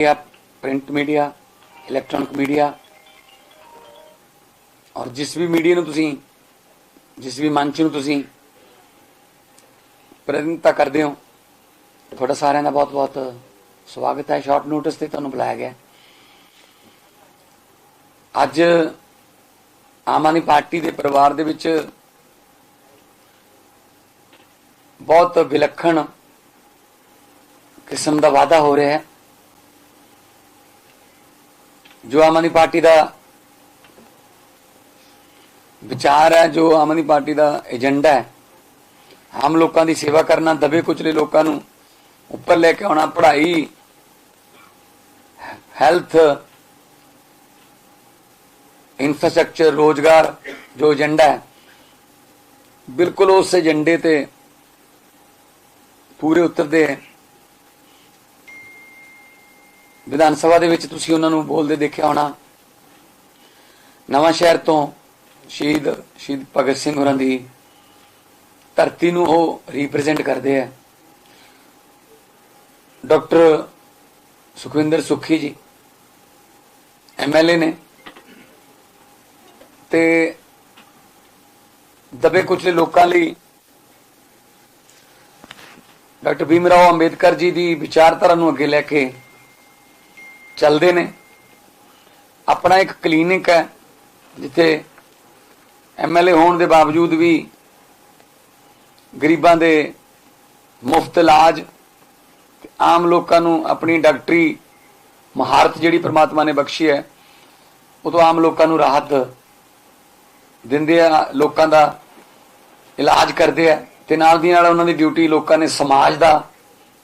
या print media electronic media ਔਰ ਜਿਸ ਵੀ ਮੀਡੀਆ ਨੂੰ ਤੁਸੀਂ, ਜਿਸ ਵੀ ਮੰਚ ਨੂੰ ਤੁਸੀਂ ਪ੍ਰਤੀਨਿਧਤਾ ਕਰਦੇ ਹੋ, ਤੁਹਾਡਾ ਸਾਰਿਆਂ ਦਾ ਬਹੁਤ-ਬਹੁਤ ਸਵਾਗਤ ਹੈ। ਸ਼ਾਰਟ ਨੋਟਿਸ ਤੇ ਤੁਹਾਨੂੰ ਬੁਲਾਇਆ ਗਿਆ ਅੱਜ ਆਮ ਆਦਮੀ ਪਾਰਟੀ ਦੇ ਪਰਿਵਾਰ ਦੇ ਵਿੱਚ ਬਹੁਤ ਵਿਲੱਖਣ ਕਿਸਮ ਦਾ ਵਾਅਦਾ ਹੋ ਰਿਹਾ ਹੈ। ਜੋ ਆਮ ਆਦਮੀ ਪਾਰਟੀ ਦਾ ਵਿਚਾਰ ਹੈ, ਜੋ ਆਮ ਆਦਮੀ ਪਾਰਟੀ ਦਾ ਏਜੰਡਾ ਹੈ, ਆਮ ਲੋਕਾਂ ਦੀ ਸੇਵਾ ਕਰਨਾ, ਦਬੇ ਕੁਚਲੇ ਲੋਕਾਂ ਨੂੰ ਉੱਪਰ ਲੈ ਕੇ ਆਉਣਾ, ਪੜ੍ਹਾਈ, ਹੈਲਥ, ਇਨਫਰਾਸਟ੍ਰਕਚਰ, ਰੋਜ਼ਗਾਰ ਜੋ ਏਜੰਡਾ ਹੈ, ਬਿਲਕੁਲ ਉਸ ਏਜੰਡੇ ਤੇ ਪੂਰੇ ਉਤਰਦੇ ਹੈ। ਵਿਧਾਨ ਸਭਾ ਦੇ ਵਿੱਚ ਤੁਸੀਂ ਉਹਨਾਂ ਨੂੰ ਬੋਲਦੇ ਦੇਖਿਆ ਹੋਣਾ। ਨਵਾਂ ਸ਼ਹਿਰ ਤੋਂ ਸ਼ਹੀਦ ਸ਼ਹੀਦ ਭਗਤ ਸਿੰਘ ਹੋਰਾਂ ਦੀ ਧਰਤੀ ਨੂੰ ਉਹ ਰਿਪਰੈਜ਼ੈਂਟ ਕਰਦੇ ਆ। ਡਾਕਟਰ ਸੁਖਵਿੰਦਰ ਸੁਖੀ ਜੀ ਐਮਐਲਏ ਨੇ ਤੇ ਦਬੇ ਕੁਚਲੇ ਲੋਕਾਂ ਲਈ ਡਾਕਟਰ ਭੀਮ ਰਾਓ ਅੰਬੇਦਕਰ ਜੀ ਦੀ ਵਿਚਾਰਧਾਰਾ ਨੂੰ ਅੱਗੇ ਲੈ ਕੇ ਚੱਲਦੇ ਨੇ। ਆਪਣਾ ਇੱਕ ਕਲੀਨਿਕ ਹੈ, ਜਿੱਥੇ ਐਮਐਲਏ ਹੋਣ ਦੇ ਬਾਵਜੂਦ ਵੀ ਗਰੀਬਾਂ ਦੇ ਮੁਫਤ ਇਲਾਜ ਤੇ ਆਮ ਲੋਕਾਂ ਨੂੰ ਆਪਣੀ ਡਾਕਟਰੀ ਮਹਾਰਤ ਜਿਹੜੀ ਪ੍ਰਮਾਤਮਾ ਨੇ ਬਖਸ਼ੀ ਹੈ, ਉਹ ਤੋਂ ਆਮ ਲੋਕਾਂ ਨੂੰ ਰਾਹਤ ਦਿੰਦੇ ਆ, ਲੋਕਾਂ ਦਾ ਇਲਾਜ ਕਰਦੇ ਆ ਤੇ ਨਾਲ ਦੀ ਨਾਲ ਉਹਨਾਂ ਦੀ ਡਿਊਟੀ ਲੋਕਾਂ ਨੇ ਸਮਾਜ ਦਾ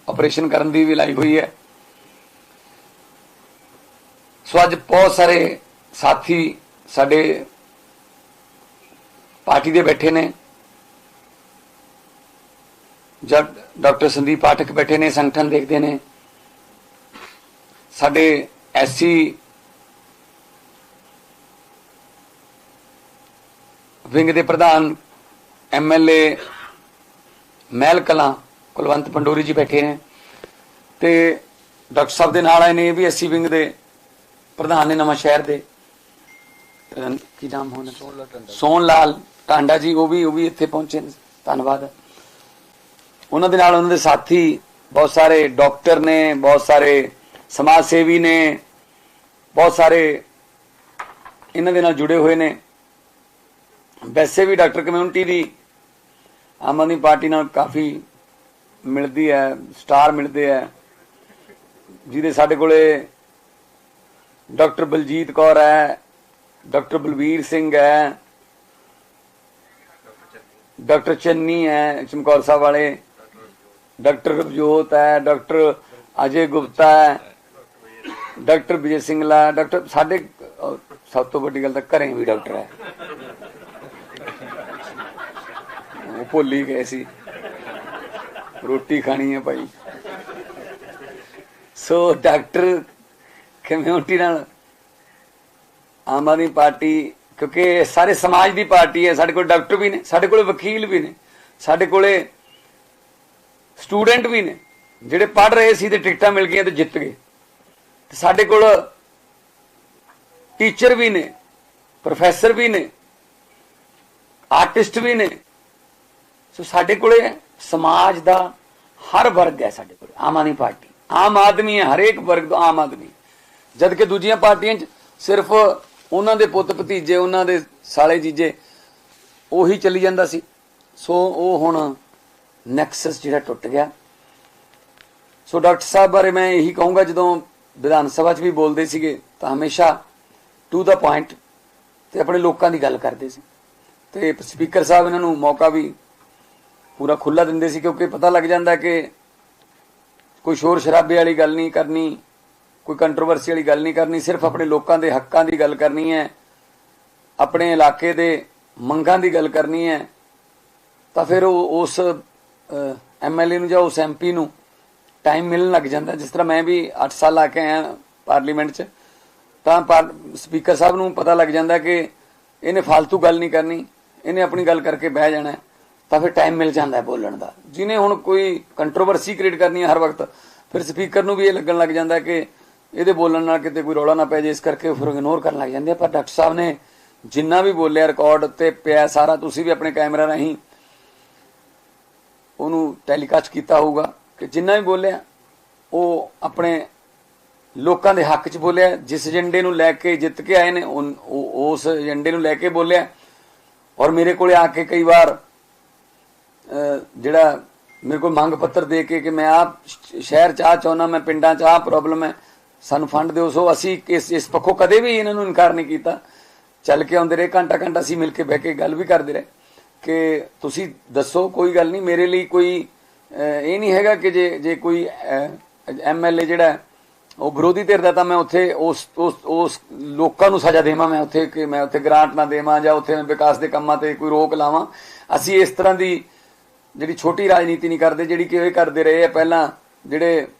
ਆਪਰੇਸ਼ਨ ਕਰਨ ਦੀ ਵੀ ਲਾਈ ਹੋਈ ਹੈ। ਸੋ ਅੱਜ ਬਹੁਤ ਸਾਰੇ ਸਾਥੀ ਸਾਡੇ ਪਾਰਟੀ ਦੇ ਬੈਠੇ ਨੇ ਜਦ ਡਾਕਟਰ ਸੰਦੀਪ ਪਾਠਕ ਬੈਠੇ ਨੇ, ਸੰਗਠਨ ਦੇਖਦੇ ਨੇ। ਸਾਡੇ ਐਸਸੀ ਵਿੰਗ ਦੇ ਪ੍ਰਧਾਨ ਐਮਐਲਏ ਮਹਿਲ ਕਲਾਂ, ਕੁਲਵੰਤ ਪੰਡੋਰੀ ਜੀ ਬੈਠੇ ਨੇ। ਤੇ ਡਾਕਟਰ ਸਾਹਿਬ ਦੇ ਨਾਲ ਆਏ ਨੇ, ਇਹ ਵੀ ਐਸਸੀ ਵਿੰਗ ਦੇ ਪ੍ਰਧਾਨ ਨੇ ਨਵਾਂ ਸ਼ਹਿਰ ਦੇ ਕੀ ਨਾਮ ਹੋਣਾ। ਸੋਨ ਲਾਲ ਟਾਂਡਾ ਜੀ ਉਹ ਵੀ ਉਹ ਵੀ ਇੱਥੇ ਪਹੁੰਚੇ ਨੇ। ਧੰਨਵਾਦ। ਉਹਨਾਂ ਦੇ ਨਾਲ ਉਹਨਾਂ ਦੇ ਸਾਥੀ ਬਹੁਤ ਸਾਰੇ ਡਾਕਟਰ ਨੇ ਬਹੁਤ ਸਾਰੇ ਸਮਾਜ ਸੇਵੀ ਨੇ ਬਹੁਤ ਸਾਰੇ ਇਹਨਾਂ ਦੇ ਨਾਲ ਜੁੜੇ ਹੋਏ ਨੇ। ਵੈਸੇ ਵੀ ਡਾਕਟਰ ਕਮਿਊਨਿਟੀ ਦੀ ਆਮ ਆਦਮੀ ਪਾਰਟੀ ਨਾਲ ਕਾਫੀ ਮਿਲਦੀ ਹੈ ਸਟਾਰ ਮਿਲਦੇ ਹੈ। ਜਿਹਦੇ ਸਾਡੇ ਕੋਲੇ ਡਾਕਟਰ ਬਲਜੀਤ ਕੌਰ ਹੈ, ਡਾਕਟਰ ਬਲਵੀਰ ਸਿੰਘ ਹੈ, ਡਾਕਟਰ ਚੰਨੀ ਹੈ, ਚਮਕੌਰ ਸਾਹਿਬ ਵਾਲੇ, ਡਾਕਟਰ ਰਵਜੋਤ ਹੈ, ਡਾਕਟਰ ਅਜੇ ਗੁਪਤਾ ਹੈ, ਡਾਕਟਰ ਵਿਜੇ ਸਿੰਘਲਾ ਡਾਕਟਰ ਸਾਡੇ ਸਭ ਤੋਂ ਵੱਡੀ ਗੱਲ ਤਾਂ ਘਰੇ ਵੀ ਡਾਕਟਰ ਹੈ। ਉਹ ਭੁੱਲ ਗਏ ਸੀ। ਰੋਟੀ ਖਾਣੀ ਹੈ ਭਾਈ। ਸੋ ਡਾਕਟਰ ਕਮਿਊਨਿਟੀ ਨਾਲ ਆਮ ਆਦਮੀ ਪਾਰਟੀ, ਕਿਉਂਕਿ ਸਾਰੇ ਸਮਾਜ ਦੀ ਪਾਰਟੀ ਹੈ, ਸਾਡੇ ਕੋਲ ਡਾਕਟਰ ਵੀ ਨੇ, ਸਾਡੇ ਕੋਲ ਵਕੀਲ ਵੀ ਨੇ, ਸਾਡੇ ਕੋਲੇ ਸਟੂਡੈਂਟ ਵੀ ਨੇ, ਜਿਹੜੇ ਪੜ ਰਹੇ ਸੀ ਤੇ ਟਿਕਟਾਂ ਮਿਲ ਗਈਆਂ ਤੇ ਜਿੱਤ ਗਏ। ਤੇ ਸਾਡੇ ਕੋਲ ਟੀਚਰ ਵੀ ਨੇ, ਪ੍ਰੋਫੈਸਰ ਵੀ ਨੇ, ਆਰਟਿਸਟ ਵੀ ਨੇ। ਸੋ ਸਾਡੇ ਕੋਲੇ ਸਮਾਜ ਦਾ ਹਰ ਵਰਗ ਹੈ ਸਾਡੇ ਕੋਲ, ਆਮ ਆਦਮੀ ਪਾਰਟੀ। ਆਮ ਆਦਮੀ ਹੈ, ਹਰੇਕ ਵਰਗ ਦਾ ਆਮ ਆਦਮੀ। ਜਦ ਕਿ ਦੂਜੀਆਂ ਪਾਰਟੀਆਂ 'ਚ ਸਿਰਫ ਉਹਨਾਂ ਦੇ ਪੁੱਤ ਭਤੀਜੇ, ਉਹਨਾਂ ਦੇ ਸਾਲੇ ਜੀਜੇ ਉਹੀ ਚੱਲੀ ਜਾਂਦਾ ਸੀ। ਸੋ ਉਹ ਹੁਣ ਨੈਕਸਸ ਜਿਹੜਾ ਟੁੱਟ ਗਿਆ। ਸੋ ਡਾਕਟਰ ਸਾਹਿਬ ਬਾਰੇ ਮੈਂ ਇਹੀ ਕਹੂੰਗਾ, ਜਦੋਂ ਵਿਧਾਨ ਸਭਾ 'ਚ ਵੀ ਬੋਲਦੇ ਸੀਗੇ ਤਾਂ ਹਮੇਸ਼ਾ ਟੂ ਦਾ ਪੁਆਇੰਟ ਤੇ ਆਪਣੇ ਲੋਕਾਂ ਦੀ ਗੱਲ ਕਰਦੇ ਸੀ। ਤੇ ਸਪੀਕਰ ਸਾਹਿਬ ਇਹਨਾਂ ਨੂੰ ਮੌਕਾ ਵੀ ਪੂਰਾ ਖੁੱਲਾ ਦਿੰਦੇ ਸੀ, ਕਿਉਂਕਿ ਪਤਾ ਲੱਗ ਜਾਂਦਾ ਕਿ ਕੋਈ ਸ਼ੋਰ ਸ਼ਰਾਬੇ ਵਾਲੀ ਗੱਲ ਨਹੀਂ ਕਰਨੀ ਕੋਈ ਕੰਟਰੋਵਰਸੀ ਵਾਲੀ ਗੱਲ ਨਹੀਂ ਕਰਨੀ, ਸਿਰਫ ਆਪਣੇ ਲੋਕਾਂ ਦੇ ਹੱਕਾਂ ਦੀ ਗੱਲ ਕਰਨੀ ਹੈ, ਆਪਣੇ ਇਲਾਕੇ ਦੇ ਮੰਗਾਂ ਦੀ ਗੱਲ ਕਰਨੀ ਹੈ, ਤਾਂ ਫਿਰ ਉਹ ਉਸ ਐਮਐਲਏ ਨੂੰ ਜਾਂ ਉਸ ਐਮਪੀ ਨੂੰ ਟਾਈਮ ਮਿਲਣ ਲੱਗ ਜਾਂਦਾ। ਜਿਸ ਤਰ੍ਹਾਂ ਮੈਂ ਵੀ 8 ਸਾਲ ਆ ਕੇ ਆਇਆ ਪਾਰਲੀਮੈਂਟ 'ਚ, ਤਾਂ ਸਪੀਕਰ ਸਾਹਿਬ ਨੂੰ ਪਤਾ ਲੱਗ ਜਾਂਦਾ ਕਿ ਇਹਨੇ ਫालतू ਗੱਲ ਨਹੀਂ ਕਰਨੀ, ਇਹਨੇ ਆਪਣੀ ਗੱਲ ਕਰਕੇ ਬਹਿ ਜਾਣਾ ਤਾਂ ਫਿਰ ਟਾਈਮ ਮਿਲ ਜਾਂਦਾ ਬੋਲਣ ਦਾ। ਜਿਹਨੇ ਹੁਣ ਕੋਈ ਕੰਟਰੋਵਰਸੀ ਕ੍ਰੀਏਟ ਕਰਨੀ ਹੈ ਹਰ ਵਕਤ, ਫਿਰ ਸਪੀਕਰ ਨੂੰ ਵੀ ਇਹ ਲੱਗਣ ਲੱਗ ਜਾਂਦਾ ਕਿ ਇਹਦੇ ਬੋਲਣ ਨਾਲ ਕਿਤੇ ਕੋਈ ਰੌਲਾ ਨਾ ਪੈ ਜੇ, ਇਸ ਕਰਕੇ ਫਿਰ ਇਗਨੋਰ ਕਰਨ ਲੱਗ ਜਾਂਦੇ ਆ। ਪਰ ਡਾਕਟਰ ਸਾਹਿਬ ਨੇ ਜਿੰਨਾ ਵੀ ਬੋਲਿਆ ਰਿਕਾਰਡ ਤੇ ਪਿਆ ਸਾਰਾ, ਤੁਸੀਂ ਵੀ ਆਪਣੇ ਕੈਮਰਾ ਰਾਹੀਂ ਉਹਨੂੰ ਟੈਲੀਕਾਸਟ ਕੀਤਾ ਹੋਊਗਾ ਕਿ ਜਿੰਨਾ ਵੀ ਬੋਲਿਆ, ਉਹ ਆਪਣੇ ਲੋਕਾਂ ਦੇ ਹੱਕ 'ਚ ਬੋਲਿਆ, ਜਿਸ ਏਜੰਡੇ ਨੂੰ ਲੈ ਕੇ ਜਿੱਤ ਕੇ ਆਏ ਨੇ, ਉਨ- ਉਹ- ਉਸ ਏਜੰਡੇ ਨੂੰ ਲੈ ਕੇ ਬੋਲਿਆ। ਔਰ ਮੇਰੇ ਕੋਲੇ ਆ ਕੇ ਕਈ ਵਾਰ ਜਿਹੜਾ ਮੇਰੇ ਕੋਲ ਮੰਗ ਪੱਤਰ ਦੇ ਕੇ ਕਿ ਮੈਂ ਆਪ ਸ਼ਹਿਰ ਚ ਆ ਚਾਹੁੰਦਾ, ਮੈਂ ਪਿੰਡਾਂ ਚ ਆ ਪ੍ਰੋਬਲਮ ਹੈ ਸਾਨੂੰ ਫੰਡ ਦਿਓ, ਸੋ ਅਸੀਂ ਇਸ ਇਸ ਪੱਖੋਂ ਕਦੇ ਵੀ ਇਹਨਾਂ ਨੂੰ ਇਨਕਾਰ ਨਹੀਂ ਕੀਤਾ। ਚੱਲ ਕੇ ਆਉਂਦੇ ਰਹੇ, ਘੰਟਾ ਘੰਟਾ ਅਸੀਂ ਮਿਲ ਕੇ ਬਹਿ ਕੇ ਗੱਲ ਵੀ ਕਰਦੇ ਰਹੇ ਕਿ ਤੁਸੀਂ ਦੱਸੋ, ਕੋਈ ਗੱਲ ਨਹੀਂ, ਮੇਰੇ ਲਈ ਕੋਈ ਇਹ ਨਹੀਂ ਹੈਗਾ ਕਿ ਜੇ ਜੇ ਕੋਈ ਐਮਐਲਏ ਜਿਹੜਾ ਉਹ ਵਿਰੋਧੀ ਧਿਰ ਦਾ, ਤਾਂ ਮੈਂ ਉੱਥੇ ਉਸ ਉਸ ਉਸ ਲੋਕਾਂ ਨੂੰ ਸਜ਼ਾ ਦੇਵਾਂ, ਮੈਂ ਉੱਥੇ ਕਿ ਮੈਂ ਉੱਥੇ ਗ੍ਰਾਂਟ ਨਾ ਦੇਵਾਂ ਜਾਂ ਉੱਥੇ ਮੈਂ ਵਿਕਾਸ ਦੇ ਕੰਮਾਂ ਤੇ ਕੋਈ ਰੋਕ ਲਾਵਾਂ। ਅਸੀਂ ਇਸ ਤਰ੍ਹਾਂ ਦੀ ਜਿਹੜੀ ਛੋਟੀ ਰਾਜਨੀਤੀ ਨਹੀਂ ਕਰਦੇ, ਜਿਹੜੀ ਕਿ ਇਹ ਕਰਦੇ ਰਹੇ ਆ। ਪਹਿਲਾਂ ਜਿਹੜੇ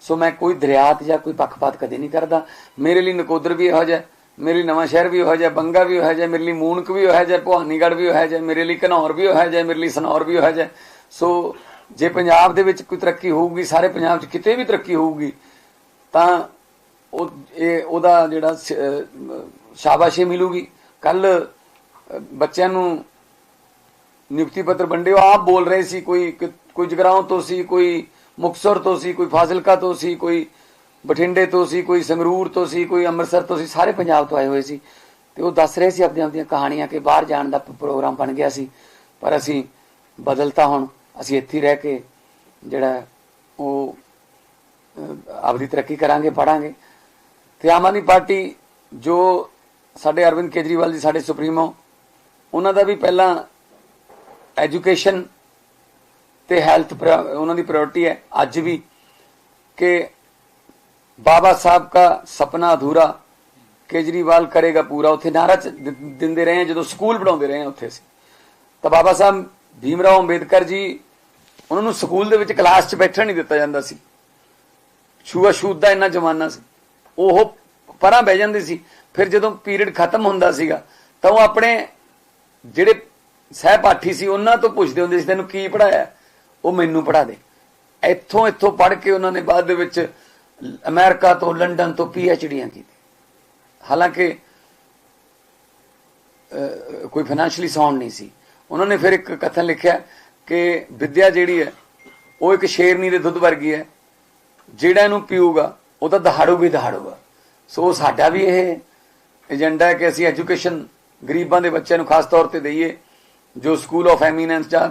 ਸੋ ਮੈਂ ਕੋਈ ਦਰਿਆਤ ਜਾਂ ਕੋਈ ਪੱਖਪਾਤ ਕਦੇ ਨਹੀਂ ਕਰਦਾ। ਮੇਰੇ ਲਈ ਨਕੋਦਰ ਵੀ ਇਹੋ ਜਿਹਾ, ਮੇਰੇ ਲਈ ਨਵਾਂ ਸ਼ਹਿਰ ਵੀ ਇਹੋ ਜਿਹਾ, ਬੰਗਾ ਵੀ ਇਹੋ ਜਿਹਾ, ਮੇਰੇ ਲਈ ਮੂਨਕ ਵੀ ਇਹੋ ਜਿਹਾ, ਭਵਾਨੀਗੜ੍ਹ ਵੀ ਇਹੋ ਜਿਹਾ, ਮੇਰੇ ਲਈ ਘਨੌਰ ਵੀ ਇਹੋ ਜਿਹਾ, ਮੇਰੇ ਲਈ ਸਨੌਰ ਵੀ ਇਹੋ ਜਿਹਾ। ਸੋ ਜੇ ਪੰਜਾਬ ਦੇ ਵਿੱਚ ਕੋਈ ਤਰੱਕੀ ਹੋਊਗੀ, ਸਾਰੇ ਪੰਜਾਬ 'ਚ ਕਿਤੇ ਵੀ ਤਰੱਕੀ ਹੋਊਗੀ, ਤਾਂ ਉਹ, ਇਹ, ਉਹਦਾ ਜਿਹੜਾ ਸ- ਸ਼ਾਬਾਸ਼ੀ ਮਿਲੂਗੀ। ਕੱਲ ਬੱਚਿਆਂ ਨੂੰ ਨਿਯੁਕਤੀ ਪੱਤਰ ਵੰਡੇ ਉਹ ਆਪ ਬੋਲ ਰਹੇ ਸੀ, ਕੋਈ ਕੋਈ ਜਗਰਾਉਂ ਤੋਂ ਸੀ, ਕੋਈ ਮੁਕਤਸਰ ਤੋਂ ਸੀ, ਕੋਈ ਫਾਜ਼ਿਲਕਾ ਤੋਂ ਸੀ, ਕੋਈ ਬਠਿੰਡੇ ਤੋਂ ਸੀ, ਕੋਈ ਸੰਗਰੂਰ ਤੋਂ ਸੀ, ਕੋਈ ਅੰਮ੍ਰਿਤਸਰ ਤੋਂ ਸੀ, ਸਾਰੇ ਪੰਜਾਬ ਤੋਂ ਆਏ ਹੋਏ ਸੀ। ਤੇ ਉਹ ਦੱਸ ਰਹੇ ਸੀ ਆਪਣੀਆਂ ਆਪਣੀਆਂ ਕਹਾਣੀਆਂ ਕਿ ਬਾਹਰ ਜਾਣ ਦਾ ਪ੍ਰੋਗਰਾਮ ਬਣ ਗਿਆ ਸੀ। ਪਰ ਅਸੀਂ ਬਦਲਤਾ ਹੁਣ, ਅਸੀਂ ਇੱਥੇ ਰਹਿ ਕੇ ਜਿਹੜਾ ਉਹ ਆਪਦੀ ਤਰੱਕੀ ਕਰਾਂਗੇ ਪੜਾਂਗੇ ਤੇ ਆਮ ਆਦਮੀ ਪਾਰਟੀ ਜੋ ਸਾਡੇ ਅਰਵਿੰਦ ਕੇਜਰੀਵਾਲ ਜੀ, ਸਾਡੇ ਸੁਪਰੀਮੋ, ਉਹਨਾਂ ਦਾ ਵੀ ਪਹਿਲਾਂ ਐਜੂਕੇਸ਼ਨ ਤੇ ਹੈਲਥ ਉਹਨਾਂ ਦੀ ਪ੍ਰਾਇੋਰਟੀ ਹੈ। ਅੱਜ ਵੀ ਕਿ ਬਾਬਾ ਸਾਹਿਬ ਦਾ ਸੁਪਨਾ ਅਧੂਰਾ ਕੇਜਰੀਵਾਲ ਕਰੇਗਾ ਪੂਰਾ। ਉੱਥੇ ਨਾਰਾ ਚ- ਦਿੰਦੇ ਰਹੇ ਹਾਂ, ਜਦੋਂ ਸਕੂਲ ਪੜਾਉਂਦੇ ਰਹੇ ਹਾਂ ਉੱਥੇ ਅਸੀਂ। ਤਾਂ ਬਾਬਾ ਸਾਹਿਬ ਭੀਮਰਾਓ ਅੰਬੇਦਕਰ ਜੀ, ਉਹਨਾਂ ਨੂੰ ਸਕੂਲ ਦੇ ਵਿੱਚ ਕਲਾਸ 'ਚ ਬੈਠਣ ਨਹੀਂ ਦਿੱਤਾ ਜਾਂਦਾ ਸੀ। ਛੂਆ ਛੂਤ ਦਾ ਇੰਨਾ ਜ਼ਮਾਨਾ ਸੀ। ਉਹ ਪਰਾਂ ਬਹਿ ਜਾਂਦੇ ਸੀ। ਫਿਰ ਜਦੋਂ ਪੀਰੀਅਡ ਖਤਮ ਹੁੰਦਾ ਸੀਗਾ, ਤਾਂ ਉਹ ਆਪਣੇ ਜਿਹੜੇ ਸਹਿਪਾਠੀ ਸੀ, ਉਹਨਾਂ ਤੋਂ ਪੁੱਛਦੇ ਹੁੰਦੇ ਸੀ, ਤੈਨੂੰ ਕੀ ਪੜਾਇਆ ਉਹ ਮੈਨੂੰ ਪੜਾ ਦੇ। ਇੱਥੋਂ ਇੱਥੋਂ ਪੜ੍ਹ ਕੇ ਉਹਨਾਂ ਨੇ ਬਾਅਦ ਦੇ ਵਿੱਚ ਅਮਰੀਕਾ ਤੋਂ ਲੰਡਨ ਤੋਂ ਪੀ ਐੱਚ ਡੀਆਂ ਕੀਤੀ ਹਾਲਾਂਕਿ ਕੋਈ ਫਾਈਨੈਂਸ਼ੀਅਲੀ ਸਾਊਂਡ ਨਹੀਂ ਸੀ। ਉਹਨਾਂ ਨੇ ਫਿਰ ਇੱਕ ਕਥਨ ਲਿਖਿਆ ਕਿ ਵਿਦਿਆ ਜਿਹੜੀ ਹੈ, ਉਹ ਇੱਕ ਸ਼ੇਰਨੀ ਦੇ ਦੁੱਧ ਵਰਗੀ ਹੈ। ਜਿਹੜਾ ਇਹਨੂੰ ਪੀਊਗਾ, ਉਹ ਤਾਂ ਦਹਾੜੂਗਾ ਹੀ ਦਹਾੜੂਗਾ। ਸੋ ਸਾਡਾ ਵੀ ਇਹ ਏਜੰਡਾ ਹੈ ਕਿ ਅਸੀਂ ਐਜੂਕੇਸ਼ਨ ਗਰੀਬਾਂ ਦੇ ਬੱਚਿਆਂ ਨੂੰ ਖਾਸ ਤੌਰ ਤੇ ਦਈਏ, ਜੋ ਸਕੂਲ ਆਫ ਐਮੀਨੈਂਸ ਜਾਂ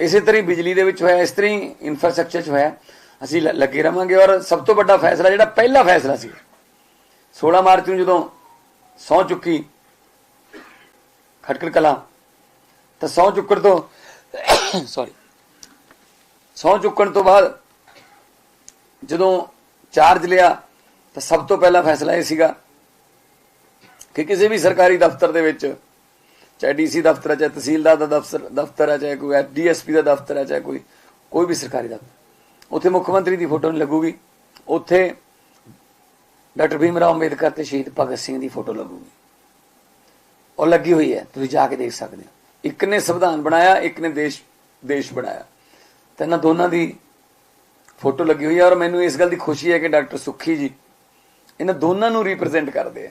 ਇਸੇ ਤਰ੍ਹਾਂ ਹੀ ਬਿਜਲੀ ਦੇ ਵਿੱਚ ਹੋਇਆ, ਇਸ ਤਰ੍ਹਾਂ ਹੀ ਇਨਫਰਾਸਟ੍ਰਕਚਰ 'ਚ ਹੋਇਆ। ਅਸੀਂ ਲੱਗੇ ਰਵਾਂਗੇ ਔਰ ਸਭ ਤੋਂ ਵੱਡਾ ਫੈਸਲਾ ਜਿਹੜਾ ਪਹਿਲਾ ਫੈਸਲਾ ਸੀ 16 ਮਾਰਚ ਨੂੰ ਜਦੋਂ ਸੌ ਚੁੱਕੀ ਖਟਕੜ ਕਲਾ, ਤਾਂ ਸੌ ਚੁੱਕਣ ਤੋਂ ਸੌਰੀ ਸੌ ਚੁੱਕਣ ਤੋਂ ਬਾਅਦ ਜਦੋਂ ਚਾਰਜ ਲਿਆ, ਤਾਂ ਸਭ ਤੋਂ ਪਹਿਲਾ ਫੈਸਲਾ ਇਹ ਸੀਗਾ ਕਿ ਕਿਸੇ ਵੀ ਸਰਕਾਰੀ ਦਫ਼ਤਰ ਦੇ ਵਿੱਚ ਚਾਹੇ ਡੀਸੀ ਦਫ਼ਤਰ ਹੈ, ਚਾਹੇ ਤਹਿਸੀਲਦਾਰ ਦਾ ਦਫ਼ਤਰ ਦਫ਼ਤਰ ਹੈ, ਚਾਹੇ ਕੋਈ ਡੀਐਸਪੀ ਦਾ ਦਫ਼ਤਰ ਹੈ, ਚਾਹੇ ਕੋਈ ਕੋਈ ਵੀ ਸਰਕਾਰੀ ਦਫ਼ਤਰ। ਉੱਥੇ ਮੁੱਖ ਮੰਤਰੀ ਦੀ ਫੋਟੋ ਨਹੀਂ ਲੱਗੂਗੀ। ਉੱਥੇ ਡਾਕਟਰ ਭੀਮ ਰਾਓ ਅੰਬੇਦਕਰ ਤੇ ਸ਼ਹੀਦ ਭਗਤ ਸਿੰਘ ਦੀ ਫੋਟੋ ਲੱਗੂਗੀ। ਉਹ ਲੱਗੀ ਹੋਈ ਹੈ, ਤੁਸੀਂ ਜਾ ਕੇ ਦੇਖ ਸਕਦੇ ਹੋ। ਇੱਕ ਨੇ ਸੰਵਿਧਾਨ ਬਣਾਇਆ, ਇੱਕ ਨੇ ਦੇਸ਼ ਦੇਸ਼ ਬਣਾਇਆ। ਤੇ ਇਹਨਾਂ ਦੋਨਾਂ ਦੀ ਫੋਟੋ ਲੱਗੀ ਹੋਈ ਹੈ ਔਰ ਮੈਨੂੰ ਇਸ ਗੱਲ ਦੀ ਖੁਸ਼ੀ ਹੈ ਕਿ ਡਾਕਟਰ ਸੁੱਖੀ ਜੀ, ਇਹਨਾਂ ਦੋਨਾਂ ਨੂੰ ਰਿਪਰੈਜ਼ੈਂਟ ਕਰਦੇ ਆ।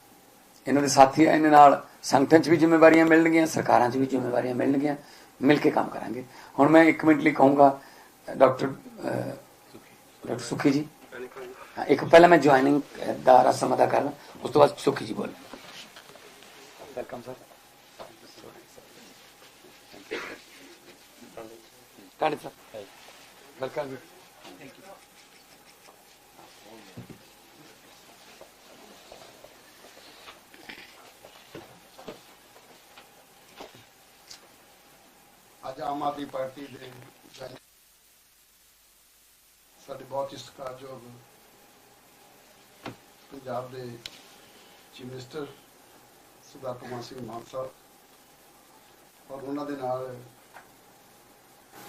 ਇਹਨਾਂ ਦੇ ਸਾਥੀ ਆ ਇਹਨਾਂ ਨਾਲ ਸੰਗਠਨ 'ਚ ਵੀ ਜ਼ਿੰਮੇਵਾਰੀਆਂ ਮਿਲਣਗੀਆਂ ਸਰਕਾਰਾਂ 'ਚ ਵੀ ਜ਼ਿੰਮੇਵਾਰੀਆਂ ਮਿਲਣਗੀਆਂ ਮਿਲ ਕੇ ਕੰਮ ਕਰਾਂਗੇ। ਹੁਣ ਮੈਂ ਇੱਕ ਮਿੰਟ ਲਈ ਕਹੂੰਗਾ ਡਾਕਟਰ ਡਾਕਟਰ ਸੁਖੀ ਜੀ। ਇੱਕ ਪਹਿਲਾਂ ਮੈਂ ਜੁਆਇਨਿੰਗ ਦਾ ਰਸਮ ਅਦਾ ਕਰਨਾ ਉਸ ਤੋਂ ਬਾਅਦ ਸੁਖੀ ਜੀ ਬੋਲ ਵੈਲਕਮ ਸਰ। ਕਾਂਡ ਸਰ। ਵੈਲਕਮ ਅੱਜ ਆਮ ਆਦਮੀ ਪਾਰਟੀ ਦੇ ਸਾਡੇ ਬਹੁਤ ਹੀ ਸਤਿਕਾਰਯੋਗ ਪੰਜਾਬ ਦੇ ਚੀਫ ਮਿਨਿਸਟਰ ਸਰਦਾਰ ਭਗਵੰਤ ਸਿੰਘ ਮਾਨ ਸਾਹਿਬ ਔਰ ਉਹਨਾਂ ਦੇ ਨਾਲ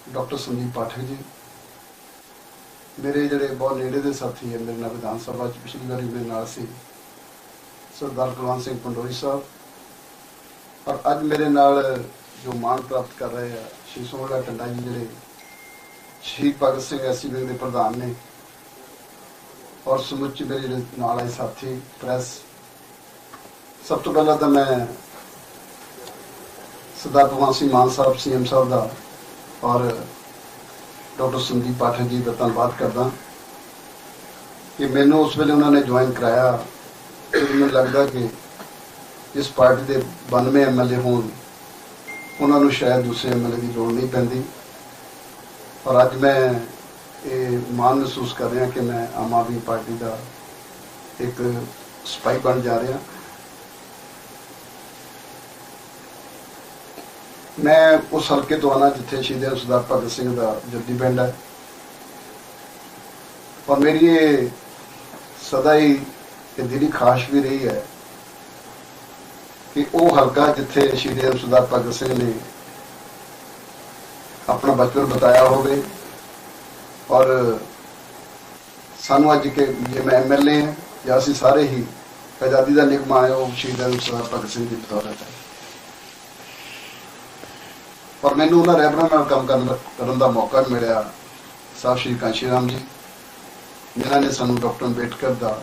ਡਾਕਟਰ ਸੰਦੀਪ ਪਾਠਕ ਜੀ। ਮੇਰੇ ਜਿਹੜੇ ਬਹੁਤ ਨੇੜੇ ਦੇ ਸਾਥੀ ਹੈ, ਮੇਰੇ ਨਾਲ ਵਿਧਾਨ ਸਭਾ ਚ ਪਿਛਲੀ ਵਾਰੀ ਮੇਰੇ ਨਾਲ ਸੀ ਸਰਦਾਰ ਕੁਲਵੰਤ ਸਿੰਘ ਪੰਡੋਰੀ ਸਾਹਿਬ ਔਰ ਅੱਜ ਮੇਰੇ ਨਾਲ ਜੋ ਮਾਣ ਪ੍ਰਾਪਤ ਕਰ ਰਹੇ ਆ, ਸ਼੍ਰੀ ਸੋਹਣਾ ਟੰਡਾ ਜੀ ਜਿਹੜੇ ਸ਼ਹੀਦ ਭਗਤ ਸਿੰਘ ਐਸੀ ਵਿੰਗ ਦੇ ਪ੍ਰਧਾਨ ਨੇ ਔਰ ਸਮੁੱਚੇ ਮੇਰੇ ਜਿਹੜੇ ਨਾਲ ਆਏ ਸਾਥੀ, ਪ੍ਰੈਸ। ਸਭ ਤੋਂ ਪਹਿਲਾਂ ਤਾਂ ਮੈਂ ਸਰਦਾਰ ਭਗਵੰਤ ਸਿੰਘ ਮਾਨ ਸਾਹਿਬ, ਸੀਐਮ ਸਾਹਿਬ ਦਾ ਔਰ ਡਾਕਟਰ ਸੰਦੀਪ ਪਾਠਕ ਜੀ ਦਾ ਧੰਨਵਾਦ ਕਰਦਾ। ਕਿ ਮੈਨੂੰ ਉਸ ਵੇਲੇ ਉਹਨਾਂ ਨੇ ਜੁਆਇਨ ਕਰਾਇਆ। ਤੇ ਮੈਨੂੰ ਲੱਗਦਾ ਕਿ ਇਸ ਪਾਰਟੀ ਦੇ 92 ਐਮਐਲਏ ਹੋਣ ਉਹਨਾਂ ਨੂੰ ਸ਼ਾਇਦ ਦੂਸਰੇ ਐਮਐਲਏ ਦੀ ਲੋੜ ਨਹੀਂ ਪੈਂਦੀ। ਪਰ ਅੱਜ ਮੈਂ ਇਹ ਮਾਣ ਮਹਿਸੂਸ ਕਰ ਰਿਹਾ ਕਿ ਮੈਂ ਆਮ ਆਦਮੀ ਪਾਰਟੀ ਦਾ ਇੱਕ ਸਪਾਈ ਬਣ ਜਾ ਰਿਹਾ। ਮੈਂ ਉਸ ਹਲਕੇ ਤੋਂ ਆਣਾ ਜਿੱਥੇ ਸ਼ਹੀਦ ਸਰਦਾਰ ਭਗਤ ਸਿੰਘ ਦਾ ਜੱਦੀ ਪਿੰਡ ਹੈ। ਔਰ ਮੇਰੀ ਇਹ ਸਦਾ ਹੀ ਇਹ ਦਿਲੀ ਖਾਸ਼ ਵੀ ਰਹੀ ਹੈ ਕਿ ਉਹ ਹਲਕਾ ਜਿੱਥੇ ਸ਼ਹੀਦ ਸਰਦਾਰ ਭਗਤ ਸਿੰਘ ਨੇ ਆਪਣਾ ਬਚਪਨ ਬਤਾਇਆ ਹੋਵੇ। ਔਰ ਸਾਨੂੰ ਅੱਜ ਕਿ ਜੇ ਮੈਂ ਐਮਐਲਏ ਹਾਂ, ਜਾਂ ਅਸੀਂ ਸਾਰੇ ਹੀ ਆਜ਼ਾਦੀ ਦਾ ਨਿਗਮ ਆਇਆ ਉਹ ਸ਼ਹੀਦ ਸਰਦਾਰ ਭਗਤ ਸਿੰਘ ਦੀ ਬਦੌਲਤ ਹੈ। ਪਰ ਮੈਨੂੰ ਉਹਨਾਂ ਰਹਿਬਰਾਂ ਨਾਲ ਕੰਮ ਕਰਨ ਦਾ ਕਰਨ ਦਾ ਮੌਕਾ ਮਿਲਿਆ। ਸਾਹਿਬ ਸ਼੍ਰੀ ਕਾਂਸ਼ੀ ਰਾਮ ਜੀ। ਜਿਨ੍ਹਾਂ ਨੇ ਸਾਨੂੰ ਡਾਕਟਰ ਅੰਬੇਡਕਰ ਦਾ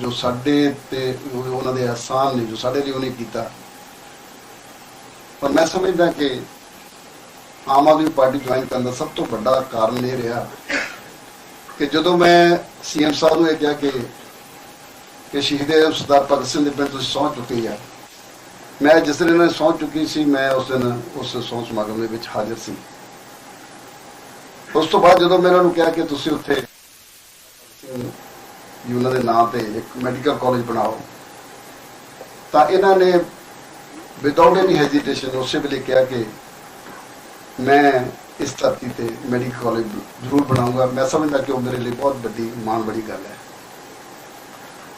ਜੋ ਸਾਡੇ ਤੇ ਉਹਨਾਂ ਦੇ ਅਹਿਸਾਨ ਨੇ, ਜੋ ਸਾਡੇ ਲਈ ਉਹਨੇ ਕੀਤਾ। ਪਰ ਮੈਂ ਸਮਝਦਾ ਕਿ ਆਮ ਆਦਮੀ ਪਾਰਟੀ ਜੁਆਇਨ ਕਰਨ ਦਾ ਸਭ ਤੋਂ ਵੱਡਾ ਕਾਰਨ ਇਹ ਰਿਹਾ ਕਿ ਜਦੋਂ ਮੈਂ ਸੀਐਮ ਸਾਹਿਬ ਨੂੰ ਇਹ ਕਿਹਾ ਕਿ ਕਿ ਸ਼ਹੀਦ ਸਰਦਾਰ ਭਗਤ ਸਿੰਘ ਦੇ ਪਿੰਡ ਤੁਸੀਂ ਸਹੁੰ ਚੁੱਕੀ ਆ, ਮੈਂ ਜਿਸ ਦਿਨ ਇਹਨਾਂ ਨੇ ਸਹੁੰ ਚੁੱਕੀ ਸੀ, ਮੈਂ ਉਸ ਦਿਨ ਉਸ ਸਹੁੰ ਸਮਾਗਮ ਦੇ ਵਿੱਚ ਹਾਜ਼ਰ ਸੀ। ਉਸ ਤੋਂ ਬਾਅਦ ਜਦੋਂ ਮੈਂ ਇਹਨਾਂ ਨੂੰ ਕਿਹਾ ਕਿ ਤੁਸੀਂ ਉੱਥੇ ਵੀ ਉਹਨਾਂ ਦੇ ਨਾਂ ਤੇ ਇੱਕ ਮੈਡੀਕਲ ਕਾਲਜ ਬਣਾਓ। ਤਾਂ ਇਹਨਾਂ ਨੇ ਵਿਦਆਊਟ ਐਨੀ ਹੈਜ਼ਿਟੇਸ਼ਨ ਉਸੇ ਵੇਲੇ ਕਿਹਾ ਕਿ ਮੈਂ ਇਸ ਧਰਤੀ ਤੇ ਮੈਡੀਕਲ ਕਾਲਜ ਜ਼ਰੂਰ ਬਣਾਉਂਗਾ ਮੈਂ ਸਮਝਦਾ ਕਿ ਉਹ ਮੇਰੇ ਲਈ ਬਹੁਤ ਵੱਡੀ, ਮਾਣ ਬੜੀ ਗੱਲ ਹੈ।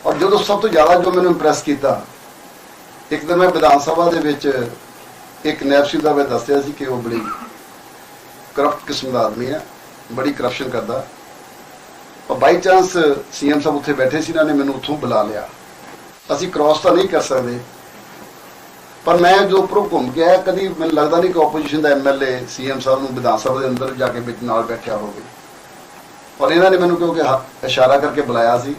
ਔਰ ਜਦੋਂ ਸਭ ਤੋਂ ਜ਼ਿਆਦਾ ਜੋ ਮੈਨੂੰ ਇੰਪ੍ਰੈਸ ਕੀਤਾ, ਇੱਕ ਦਿਨ ਮੈਂ ਵਿਧਾਨ ਸਭਾ ਦੇ ਵਿੱਚ ਇੱਕ ਨੈਪਸੀ ਦਾ ਮੈਂ ਦੱਸਿਆ ਸੀ ਕਿ ਉਹ ਬੜੀ ਕਰਪਟ ਕਿਸਮ ਦਾ ਆਦਮੀ ਹੈ, ਬੜੀ ਕਰਪਸ਼ਨ ਕਰਦਾ। ਬਾਈ ਚਾਂਸ ਸੀਐਮ ਸਾਹਿਬ ਉੱਥੇ ਬੈਠੇ ਸੀ, ਇਹਨਾਂ ਨੇ ਮੈਨੂੰ ਉੱਥੋਂ ਬੁਲਾ ਲਿਆ। ਅਸੀਂ ਕ੍ਰਾਸ ਤਾਂ ਨਹੀਂ ਕਰ ਸਕਦੇ। ਪਰ ਮੈਂ ਜੋ ਉੱਪਰੋਂ ਘੁੰਮ ਕੇ ਆਇਆ, ਕਦੀ ਮੈਨੂੰ ਲੱਗਦਾ ਨਹੀਂ ਕਿ ਆਪੋਜੀਸ਼ਨ ਦਾ ਐਮਐਲਏ ਸੀਐਮ ਸਾਹਿਬ ਨੂੰ ਵਿਧਾਨ ਸਭਾ ਦੇ ਅੰਦਰ ਜਾ ਕੇ ਵਿੱਚ ਨਾਲ ਬੈਠਿਆ ਹੋਵੇ। ਪਰ ਇਹਨਾਂ ਨੇ ਮੈਨੂੰ ਕਿਉਂਕਿ ਇਸ਼ਾਰਾ ਕਰਕੇ ਬੁਲਾਇਆ ਸੀ।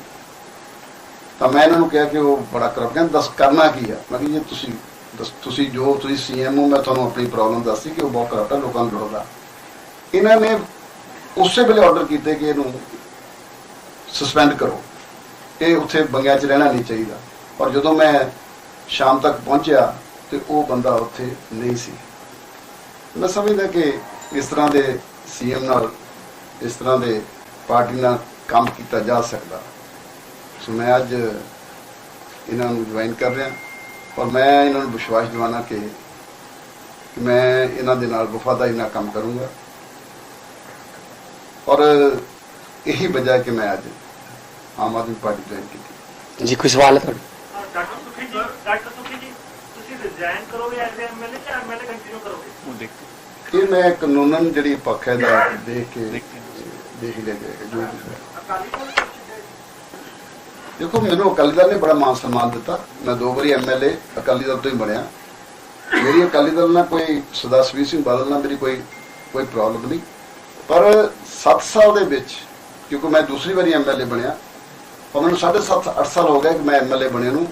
ਤਾਂ ਮੈਂ ਇਹਨਾਂ ਨੂੰ ਕਿਹਾ ਕਿ ਉਹ ਬੜਾ ਕਰਪਟ ਕਹਿੰਦਾ ਦੱਸ ਕਰਨਾ ਕੀ ਆ? ਮੈਂ ਕਿਹਾ ਜੀ, ਤੁਸੀਂ ਦੱਸ, ਤੁਸੀਂ ਜੋ ਤੁਸੀਂ ਸੀਐਮ ਹੋ, ਮੈਂ ਤੁਹਾਨੂੰ ਆਪਣੀ ਪ੍ਰੋਬਲਮ ਦੱਸੀ ਕਿ ਉਹ ਬਹੁਤ ਕਰਪਟ ਹੈ ਲੋਕਾਂ ਨੂੰ ਲੁੱਟਦਾ ਇਹਨਾਂ ਨੇ ਉਸੇ ਵੇਲੇ ਆਰਡਰ ਕੀਤੇ ਕਿ ਇਹਨੂੰ ਸਸਪੈਂਡ ਕਰੋ। ਇਹ ਉੱਥੇ ਬੰਗਿਆਂ 'ਚ ਰਹਿਣਾ ਨਹੀਂ ਚਾਹੀਦਾ। ਔਰ ਜਦੋਂ ਮੈਂ ਸ਼ਾਮ ਤੱਕ ਪਹੁੰਚਿਆ, ਤੇ ਉਹ ਬੰਦਾ ਉੱਥੇ ਨਹੀਂ ਸੀ। ਮੈਂ ਸਮਝਦਾ ਕਿ ਇਸ ਤਰ੍ਹਾਂ ਦੇ ਸੀਐਮ ਨਾਲ ਇਸ ਤਰ੍ਹਾਂ ਦੇ ਪਾਰਟੀ ਨਾਲ ਕੰਮ ਕੀਤਾ ਜਾ ਸਕਦਾ। ਸੋ ਮੈਂ ਅੱਜ ਇਹਨਾਂ ਨੂੰ ਜੁਆਇਨ ਕਰ ਰਿਹਾ। ਔਰ ਮੈਂ ਇਹਨਾਂ ਨੂੰ ਵਿਸ਼ਵਾਸ ਦਿਵਾਉਣਾ ਕਿ ਮੈਂ ਇਹਨਾਂ ਦੇ ਨਾਲ ਵਫਾਦਾਰੀ ਨਾਲ ਕੰਮ ਕਰੂੰਗਾ। ਔਰ ਇਹੀ ਵਜ੍ਹਾ ਕਿ ਮੈਂ ਅੱਜ ਆਮ ਆਦਮੀ ਪਾਰਟੀ ਜੁਆਇਨ ਕੀਤੀ। ਜੀ ਕੋਈ ਸਵਾਲ ਹੈ ਤੁਹਾਡਾ? ਡਾਕਟਰ ਸੁਖੀ ਜੀ ਡਾਕਟਰ ਸੁਖੀ ਜੀ ਤੁਸੀਂ ਰਿਜ਼ਾਈਨ ਕਰੋਗੇ ਐਜ਼ ਐਮਐਲਏ ਜਾਂ ਐਮਐਲਏ ਕੰਟੀਨਿਊ ਕਰੋਗੇ? ਇਹ ਮੈਂ ਕਾਨੂੰਨਨ ਜਿਹੜੀ ਪੱਖ ਹੈ ਦਾ ਦੇਖ ਕੇ ਦੇਖ। ਲਿਆ ਜਾਏਗਾ ਜੋ ਵੀ ਦੇਖੋ ਮੈਨੂੰ ਅਕਾਲੀ ਦਲ ਨੇ ਬੜਾ ਮਾਨ ਸਨਮਾਨ ਦਿੱਤਾ। ਮੈਂ ਦੋ ਵਾਰੀ ਐਮਐਲਏ ਅਕਾਲੀ ਦਲ ਤੋਂ ਹੀ ਬਣਿਆ। ਮੇਰੀ ਅਕਾਲੀ ਦਲ ਨਾਲ ਕੋਈ ਸਰਦਾਰ ਸੁਖਬੀਰ ਸਿੰਘ ਬਾਦਲ ਨਾਲ ਮੇਰੀ ਕੋਈ ਕੋਈ ਪ੍ਰੋਬਲਮ ਨਹੀਂ। ਪਰ 7 ਸਾਲ ਦੇ ਵਿੱਚ ਕਿਉਂਕਿ ਮੈਂ ਦੂਸਰੀ ਵਾਰੀ ਐਮਐਲਏ ਬਣਿਆ ਪਰ ਮੈਨੂੰ 7.5 8 ਸਾਲ ਹੋ ਗਏ ਕਿ ਮੈਂ ਐਮਐਲਏ ਬਣਿਆ ਨੂੰ।